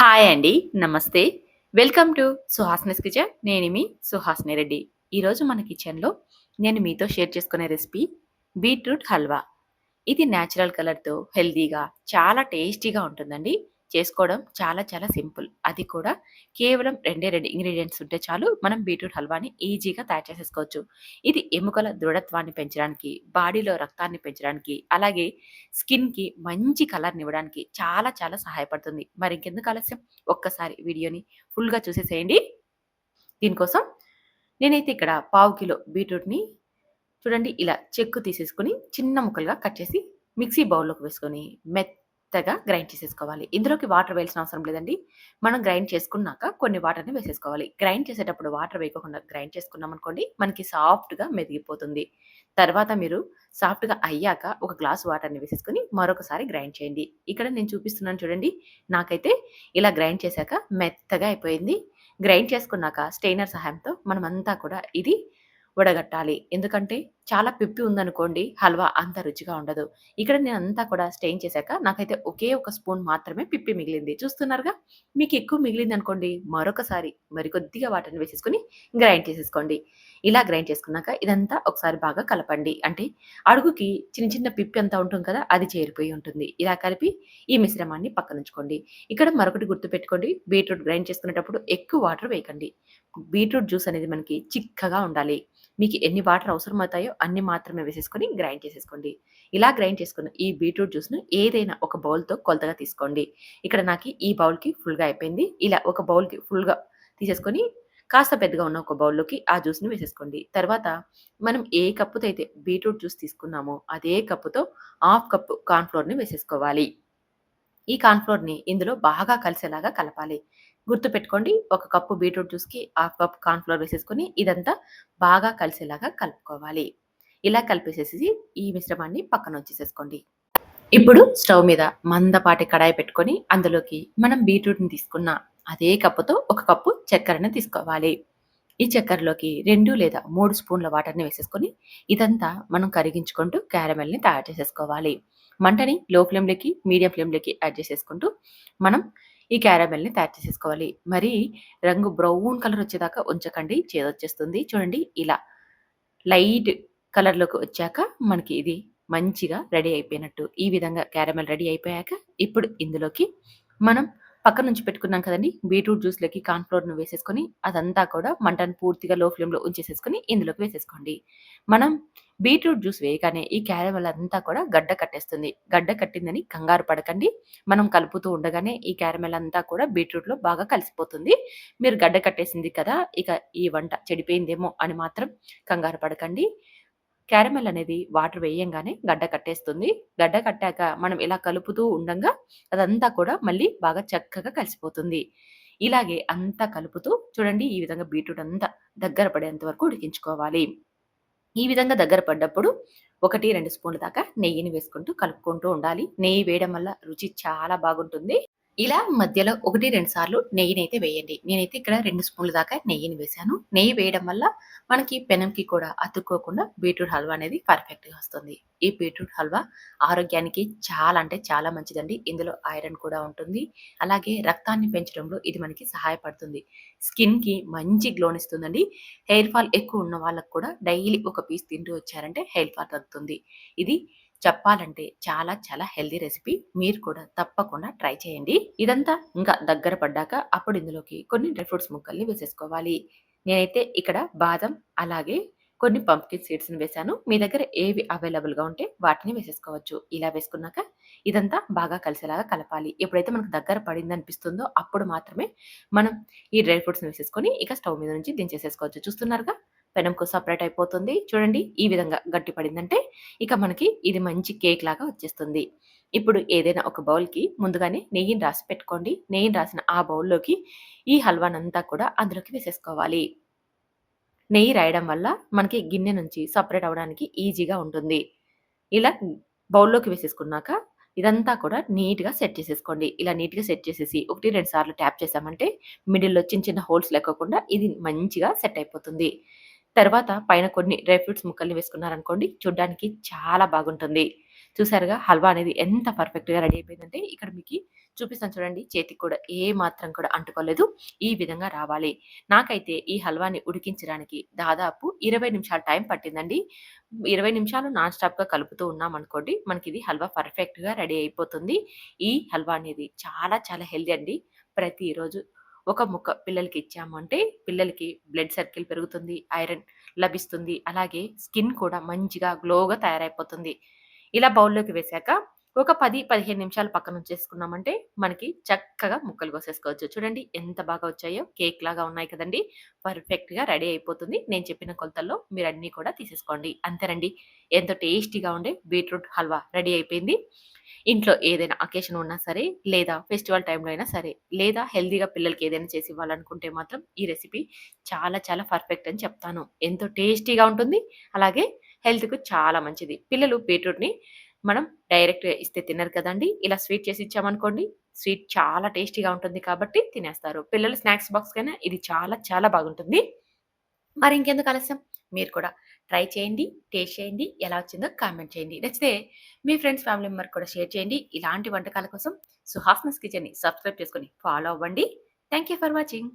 Hi అండి. నమస్తే. Welcome to Suhasini's kitchen. నేను మీ సుహాస్ని రెడ్డి. ఈరోజు మన కిచెన్‌లో నేను మీతో షేర్ చేసుకునే రెసిపీ బీట్రూట్ హల్వా. ఇది న్యాచురల్ కలర్‌తో హెల్తీగా చాలా టేస్టీగా ఉంటుందండి. చేసుకోవడం చాలా చాలా సింపుల్. అది కూడా కేవలం రెండే రెండు ఇంగ్రీడియంట్స్ ఉంటే చాలు మనం బీట్రూట్ హల్వాని ఈజీగా తయారు చేసేసుకోవచ్చు. ఇది ఎముకల దృఢత్వాన్ని పెంచడానికి, బాడీలో రక్తాన్ని పెంచడానికి, అలాగే స్కిన్‌కి మంచి కలర్ని ఇవ్వడానికి చాలా చాలా సహాయపడుతుంది. మరి ఇంకెందుకు ఆలస్యం ఒక్కసారి వీడియోని ఫుల్‌గా చూసేసేయండి. దీనికోసం నేనైతే ఇక్కడ పావు కిలో బీట్రూట్‌ని చూడండి ఇలా చెక్కు తీసేసుకొని చిన్న ముక్కలుగా కట్ చేసి మిక్సీ బౌల్‌లోకి వేసుకొని మెత్తగా గ్రైండ్ చేసేసుకోవాలి. ఇందులోకి వాటర్ వేయాల్సిన అవసరం లేదండి. మనం గ్రైండ్ చేసుకున్నాక కొన్ని వాటర్‌ని వేసేసుకోవాలి. గ్రైండ్ చేసేటప్పుడు వాటర్ వేయకుండా గ్రైండ్ చేసుకున్నామనుకోండి మనకి సాఫ్ట్‌గా మెదిగిపోతుంది. తర్వాత మీరు సాఫ్ట్‌గా అయ్యాక ఒక గ్లాస్ వాటర్‌ని వేసేసుకుని మరొకసారి గ్రైండ్ చేయండి. ఇక్కడ నేను చూపిస్తున్నాను చూడండి. నాకైతే ఇలా గ్రైండ్ చేశాక మెత్తగా అయిపోయింది. గ్రైండ్ చేసుకున్నాక స్టెయినర్ సహాయంతో మనమంతా కూడా ఇది వడగట్టాలి. ఎందుకంటే చాలా పిప్పి ఉందనుకోండి హల్వా అంత రుచిగా ఉండదు. ఇక్కడ నేను అంతా కూడా స్టెయిన్ చేశాక నాకైతే ఒకే ఒక స్పూన్ మాత్రమే పిప్పి మిగిలింది. చూస్తున్నారుగా? మీకు ఎక్కువ మిగిలిందనుకోండి మరొకసారి మరికొద్దిగా వాటర్‌ని వేసేసుకొని గ్రైండ్ చేసేసుకోండి. ఇలా గ్రైండ్ చేసుకున్నాక ఇదంతా ఒకసారి బాగా కలపండి. అంటే అడుగుకి చిన్న చిన్న పిప్పి అంతా ఉంటుంది కదా! అది చేరిపోయి ఉంటుంది. ఇలా కలిపి ఈ మిశ్రమాన్ని పక్కనుంచుకోండి. ఇక్కడ మరొకటి గుర్తుపెట్టుకోండి బీట్రూట్ గ్రైండ్ చేసుకునేటప్పుడు ఎక్కువ వాటర్ వేయకండి. బీట్రూట్ జ్యూస్ అనేది మనకి చిక్కగా ఉండాలి. మీకు ఎన్ని వాటర్ అవసరమవుతాయో అన్ని మాత్రమే వేసేసుకొని గ్రైండ్ చేసేసుకోండి. ఇలా గ్రైండ్ చేసుకున్న ఈ బీట్రూట్ జ్యూస్‌ను ఏదైనా ఒక బౌల్‌తో కొలతగా తీసుకోండి. ఇక్కడ నాకు ఈ బౌల్‌కి ఫుల్‌గా అయిపోయింది. ఇలా ఒక బౌల్‌కి ఫుల్‌గా తీసేసుకొని కాస్త పెద్దగా ఉన్న ఒక బౌల్‌లోకి ఆ జ్యూస్‌ని వేసేసుకోండి. తర్వాత మనం ఏ కప్పుతో అయితే బీట్రూట్ జ్యూస్ తీసుకున్నామో అదే కప్పుతో హాఫ్ కప్పు కార్న్ఫ్లోర్ని వేసేసుకోవాలి. ఈ కార్న్ఫ్లోర్ని ఇందులో బాగా కలిసేలాగా కలపాలి. గుర్తుపెట్టుకోండి ఒక కప్పు బీట్రూట్ జ్యూస్‌కి హాఫ్ కప్ కార్న్ఫ్లోర్ ఫ్లోర్ ఇదంతా బాగా కలిసేలాగా కలుపుకోవాలి. ఇలా కలిపేసేసి ఈ మిశ్రమాన్ని పక్కన వచ్చేసేసుకోండి ఇప్పుడు స్టవ్ మీద మందపాటి కడాయి పెట్టుకొని అందులోకి మనం బీట్రూట్‌ని తీసుకున్న అదే కప్పుతో ఒక కప్పు చక్కెరని తీసుకోవాలి. ఈ చక్కెరలోకి రెండు లేదా మూడు స్పూన్ల వాటర్‌ని వేసేసుకొని ఇదంతా మనం కరిగించుకుంటూ క్యారమెల్‌ని తయారు చేసేసుకోవాలి. మంటని లో ఫ్లేమ్‌లోకి, మీడియం ఫ్లేమ్‌లోకి యాడ్ చేసేసుకుంటూ మనం ఈ క్యారమెల్‌ని తయారు చేసేసుకోవాలి. మరి రంగు బ్రౌన్ కలర్ వచ్చేదాకా ఉంచకండి. చేదొచ్చేస్తుంది. చూడండి ఇలా లైట్ కలర్‌లోకి వచ్చాక మనకి ఇది మంచిగా రెడీ అయిపోయినట్టు. ఈ విధంగా క్యారమెల్ రెడీ అయిపోయాక ఇప్పుడు ఇందులోకి మనం పక్కన నుంచి పెట్టుకున్నాం కదండి బీట్రూట్ జ్యూస్‌లోకి కార్న్ఫ్లోర్ను వేసేసుకొని అదంతా కూడా మంటను పూర్తిగా లో ఫ్లేమ్‌లో ఉంచేసేసుకొని ఇందులోకి వేసేసుకోండి. మనం బీట్రూట్ జ్యూస్ వేయగానే ఈ క్యారమల్ అంతా కూడా గడ్డ కట్టేస్తుంది. గడ్డ కట్టిందని కంగారు పడకండి. మనం కలుపుతూ ఉండగానే ఈ క్యారమెల్ అంతా కూడా బీట్రూట్‌లో బాగా కలిసిపోతుంది. మీరు గడ్డ కట్టేసింది కదా! ఇక ఈ వంట చెడిపోయిందేమో అని మాత్రం కంగారు పడకండి. క్యారమెల్ అనేది వాటర్ వేయంగానే గడ్డ కట్టేస్తుంది. గడ్డ కట్టాక మనం ఇలా కలుపుతూ ఉండంగా అదంతా కూడా మళ్ళీ బాగా చక్కగా కలిసిపోతుంది. ఇలాగే అంతా కలుపుతూ చూడండి ఈ విధంగా బీట్రూట్ అంతా దగ్గర పడేంత వరకు ఉడికించుకోవాలి. ఈ విధంగా దగ్గర పడ్డప్పుడు 1, 2 స్పూన్ల దాకా నెయ్యిని వేసుకుంటూ కలుపుకుంటూ ఉండాలి. నెయ్యి వేయడం వల్ల రుచి చాలా బాగుంటుంది. ఇలా మధ్యలో 1, 2 సార్లు నెయ్యిని అయితే వేయండి. నేనైతే ఇక్కడ రెండు స్పూన్ల దాకా నెయ్యిని వేశాను. నెయ్యి వేయడం వల్ల మనకి పెనంకి కూడా అతుక్కోకుండా బీట్రూట్ హల్వా అనేది పర్ఫెక్ట్‌గా వస్తుంది. ఈ బీట్రూట్ హల్వా ఆరోగ్యానికి చాలా అంటే చాలా మంచిదండి. ఇందులో ఐరన్ కూడా ఉంటుంది. అలాగే రక్తాన్ని పెంచడంలో ఇది మనకి సహాయపడుతుంది. స్కిన్‌కి మంచి గ్లోనిస్తుందండి. హెయిర్ ఫాల్ ఎక్కువ ఉన్న వాళ్ళకి కూడా డైలీ ఒక పీస్ తింటూ వచ్చారంటే హెయిర్ ఫాల్ తగ్గుతుంది. ఇది చెప్పాలంటే చాలా చాలా హెల్దీ రెసిపీ. మీరు కూడా తప్పకుండా ట్రై చేయండి. ఇదంతా ఇంకా దగ్గర పడ్డాక అప్పుడు ఇందులోకి కొన్ని డ్రై ఫ్రూట్స్ ముక్కల్ని వేసేసుకోవాలి. నేనైతే ఇక్కడ బాదం అలాగే కొన్ని పంప్కిన్ సీడ్స్‌ని వేశాను. మీ దగ్గర ఏవి అవైలబుల్‌గా ఉంటే వాటిని వేసేసుకోవచ్చు. ఇలా వేసుకున్నాక ఇదంతా బాగా కలిసేలాగా కలపాలి. ఎప్పుడైతే మనకు దగ్గర పడిందనిపిస్తుందో అప్పుడు మాత్రమే మనం ఈ డ్రై ఫ్రూట్స్‌ని వేసేసుకొని ఇక స్టవ్ మీద నుంచి దించేసేసుకోవచ్చు. చూస్తున్నారుగా పెనంకు సెపరేట్ అయిపోతుంది. చూడండి ఈ విధంగా గట్టి పడిందంటే ఇక మనకి ఇది మంచి కేక్ లాగా వచ్చేస్తుంది. ఇప్పుడు ఏదైనా ఒక బౌల్‌కి ముందుగానే నెయ్యిని రాసి పెట్టుకోండి. నెయ్యిని రాసిన ఆ బౌల్‌లోకి ఈ హల్వానంతా కూడా అందులోకి వేసేసుకోవాలి. నెయ్యి రాయడం వల్ల మనకి గిన్నె నుంచి సపరేట్ అవ్వడానికి ఈజీగా ఉంటుంది. ఇలా బౌల్‌లోకి వేసేసుకున్నాక ఇదంతా కూడా నీట్‌గా సెట్ చేసేసుకోండి. ఇలా నీట్‌గా సెట్ చేసేసి 1, 2 సార్లు ట్యాప్ చేశామంటే మిడిల్‌లో చిన్న చిన్న హోల్స్ లేకోకుండా ఇది మంచిగా సెట్ అయిపోతుంది. తర్వాత పైన కొన్ని డ్రై ఫ్రూట్స్ ముక్కల్ని వేసుకున్నారనుకోండి చూడ్డానికి చాలా బాగుంటుంది. చూసారుగా హల్వా అనేది ఎంత పర్ఫెక్ట్‌గా రెడీ అయిపోయిందంటే ఇక్కడ మీకు చూపిస్తాను చూడండి చేతికి కూడా ఏ మాత్రం కూడా అంటుకోలేదు ఈ విధంగా రావాలి. నాకైతే ఈ హల్వాని ఉడికించడానికి దాదాపు ఇరవై నిమిషాల టైం పట్టిందండి. ఇరవై నిమిషాలు నాన్ స్టాప్గా కలుపుతూ ఉన్నాం అనుకోండి మనకి ఇది హల్వా పర్ఫెక్ట్గా రెడీ అయిపోతుంది. ఈ హల్వా అనేది చాలా చాలా హెల్దీ అండి. ప్రతిరోజు ఒక ముక్క పిల్లలకి ఇచ్చాము అంటే పిల్లలకి బ్లడ్ సర్కిల్ పెరుగుతుంది ఐరన్ లభిస్తుంది. అలాగే స్కిన్ కూడా మంచిగా గ్లోగా తయారైపోతుంది. ఇలా బౌల్లోకి వేశాక ఒక పది పదిహేను నిమిషాలు పక్కన ఉంచేసుకున్నామంటే మనకి చక్కగా ముక్కలు కోసేసుకోవచ్చు. చూడండి ఎంత బాగా వచ్చాయో. కేక్ లాగా ఉన్నాయి కదండి. పర్ఫెక్ట్గా రెడీ అయిపోతుంది. నేను చెప్పిన కొలతల్లో మీరు అన్నీ కూడా తీసేసుకోండి. అంతేనండి. ఎంతో టేస్టీగా ఉండే బీట్రూట్ హల్వా రెడీ అయిపోయింది. ఇంట్లో ఏదైనా అకేషన్ ఉన్నా సరే లేదా ఫెస్టివల్ టైంలో అయినా సరే లేదా హెల్తీగా పిల్లలకి ఏదైనా చేసి ఇవ్వాలనుకుంటే మాత్రం ఈ రెసిపీ చాలా చాలా పర్ఫెక్ట్ అని చెప్తాను. ఎంతో టేస్టీగా ఉంటుంది. అలాగే హెల్త్కు చాలా మంచిది. పిల్లలు బీట్రూట్ని మనం డైరెక్ట్గా ఇస్తే తినరు కదండి. ఇలా స్వీట్ చేసి ఇచ్చామనుకోండి స్వీట్ చాలా టేస్టీగా ఉంటుంది కాబట్టి తినేస్తారు. పిల్లలు స్నాక్స్ బాక్స్ కైనా ఇది చాలా చాలా బాగుంటుంది. మరి ఇంకెందుకు ఆలస్యం? మీరు కూడా ట్రై చేయండి టేస్ట్ చేయండి ఎలా వచ్చిందో కామెంట్ చేయండి. నచ్చితే మీ ఫ్రెండ్స్ ఫ్యామిలీ మెంబర్ కూడా షేర్ చేయండి. ఇలాంటి వంటకాల కోసం సుహాస్నస్ కిచెన్ని సబ్స్క్రైబ్ చేసుకొని ఫాలో అవ్వండి. Thank you for watching.